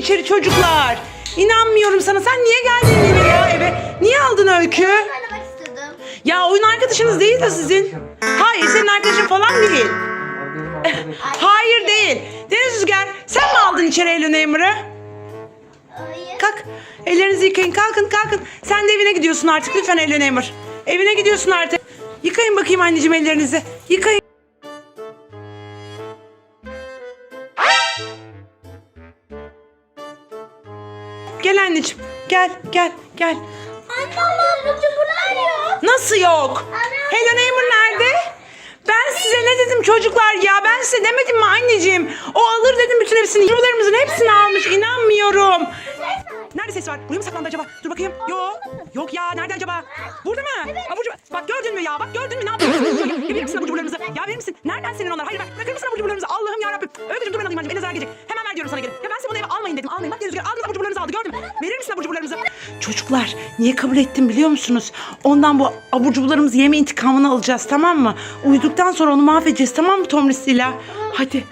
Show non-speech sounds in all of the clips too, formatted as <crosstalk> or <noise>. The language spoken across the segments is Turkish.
içeri çocuklar. İnanmıyorum sana. Sen niye geldin yine ya eve? Niye aldın öykü? Oynamak istedim. Ya oyun arkadaşınız değil de sizin. Hayır senin arkadaşın falan değil. <laughs> Hayır değil. Deniz Rüzgar sen mi aldın içeri Hello Neighbor'ı? Hayır. Kalk. Ellerinizi yıkayın. Kalkın kalkın. Sen de evine gidiyorsun artık lütfen Hello Neighbor. Evine gidiyorsun artık. Yıkayın bakayım anneciğim ellerinizi. Yıkayın. Gel anneciğim. Gel gel gel. Anne ama bu çubuğlar yok. Nasıl yok? Hello Neighbor nerede? Ben size ne dedim çocuklar ya? Ben size demedim mi anneciğim? O alır dedim bütün hepsini. Yavrularımızın hepsini almış. İnanmıyorum. Nerede ses var? Buraya mı saklandı acaba? Dur bakayım. Yok. Yok ya. Nerede acaba? Burada mı? Abur cubur. Bak gördün mü ya? Bak gördün mü? Ne yapıyorsun? ya, verir misin abur cuburlarımızı? Ya verir misin? Nereden senin onlar? Hayır ver. Bırakır mısın abur cuburlarımızı? Allah'ım yarabbim. Öykücüğüm dur ben alayım anneciğim. Eline zarar gelecek. Hemen ver diyorum sana geri. Ya ben size bunu eve almayın dedim. Almayın. Bak Deniz Rüzgar aldınız abur cuburlarımızı? Çocuklar niye kabul ettim biliyor musunuz? Ondan bu abur cuburlarımızı yeme intikamını alacağız tamam mı? Uyuduktan sonra onu mahvedeceğiz tamam mı Tomris'ila? Hadi.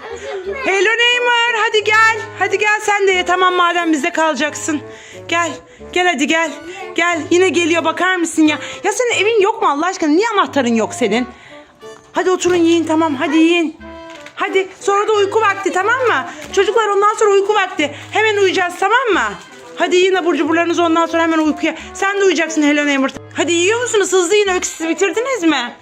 Hello Neymar hadi gel. Hadi gel sen de ye tamam madem bizde kalacaksın. Gel. Gel hadi gel. Gel yine geliyor bakar mısın ya? Ya senin evin yok mu Allah aşkına? Niye anahtarın yok senin? Hadi oturun yiyin tamam hadi yiyin. Hadi sonra da uyku vakti tamam mı? Çocuklar ondan sonra uyku vakti. Hemen uyuyacağız tamam mı? Hadi yiyin abur cuburlarınızı ondan sonra hemen uykuya. Sen de uyuyacaksın Hello Neighbor. Hadi yiyor musunuz? Hızlı yiyin öyküsü bitirdiniz mi?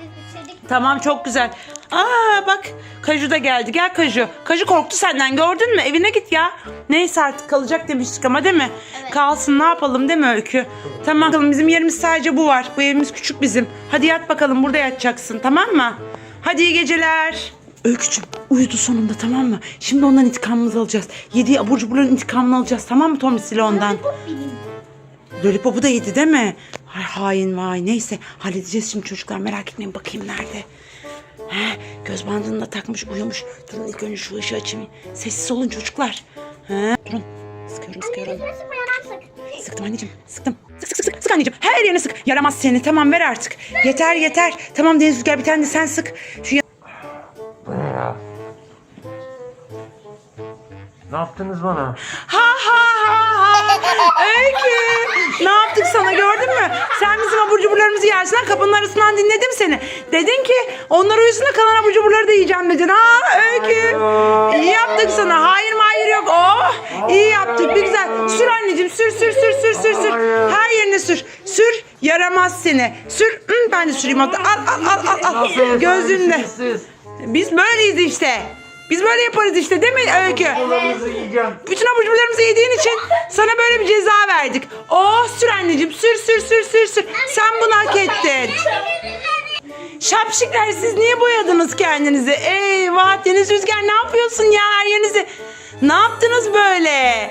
Tamam çok güzel. Aa bak Kaju da geldi. Gel Kaju. Kaju korktu senden gördün mü? Evine git ya. Neyse artık kalacak demiştik ama değil mi? Kalsın ne yapalım değil mi Öykü? Tamam bakalım bizim yerimiz sadece bu var. Bu evimiz küçük bizim. Hadi yat bakalım burada yatacaksın tamam mı? Hadi iyi geceler. Öykücüm uyudu sonunda tamam mı? Şimdi ondan intikamımızı alacağız. Yediği abur cuburların intikamını alacağız tamam mı Tommy ile ondan? Lollipop'u da yedi değil mi? Ay, hain vay neyse halledeceğiz şimdi çocuklar merak etmeyin bakayım nerede. He, göz bandını da takmış uyumuş. Durun ilk önce şu ışığı açayım. Sessiz olun çocuklar. He, durun. Sıkıyorum sıkıyorum. Sıktım anneciğim sıktım. Sık sık sık sık, sık anneciğim. Her yerine sık. Yaramaz seni tamam ver artık. Yeter yeter. Tamam Deniz Rüzgar bir tane de sen sık. Şu ne ya? Ne yaptınız bana? Ha ha ha ha. Öykü. Ne yaptık sana gördün mü? Sen bizim abur cuburlarımızı yersin. Kapının arasından dinledim seni. Dedin ki onlar uyusun da kalan abur cuburları da yiyeceğim dedin. Ha Öykü. İyi yaptık sana. Hayır mı hayır yok. Oh iyi yaptık. Bir güzel. Sür anneciğim sür sür sür sür sür sür. Her yerine sür. Sür. Yaramaz seni. Sür. Hı, ben de süreyim. Al al al al. al. Gözünde. Siz. Biz böyleyiz işte. Biz böyle yaparız işte değil mi Öykü? Yiyeceğim. Bütün abur cuburlarımızı yediğin için sana böyle bir ceza verdik. Oh sür anneciğim sür sür sür sür sür. Sen bunu hak ettin. Şapşikler siz niye boyadınız kendinizi? Eyvah Deniz Rüzgar ne yapıyorsun ya her yerinizi? Ne yaptınız böyle?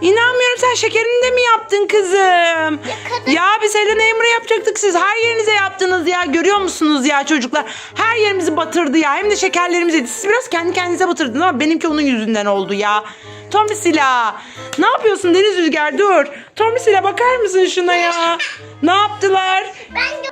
İnanmıyorum sen şekerini de mi yaptın kızım? kadın- Ya biz Helena Emre yapacaktık siz her yerinize yaptınız ya görüyor musunuz ya çocuklar? Her yerimizi batırdı ya hem de şekerlerimizi yedi. Siz biraz kendi kendinize batırdınız ama benimki onun yüzünden oldu ya. Tomisila ne yapıyorsun Deniz Rüzgar dur. Tomisila bakar mısın şuna ya? Ne yaptılar? Ben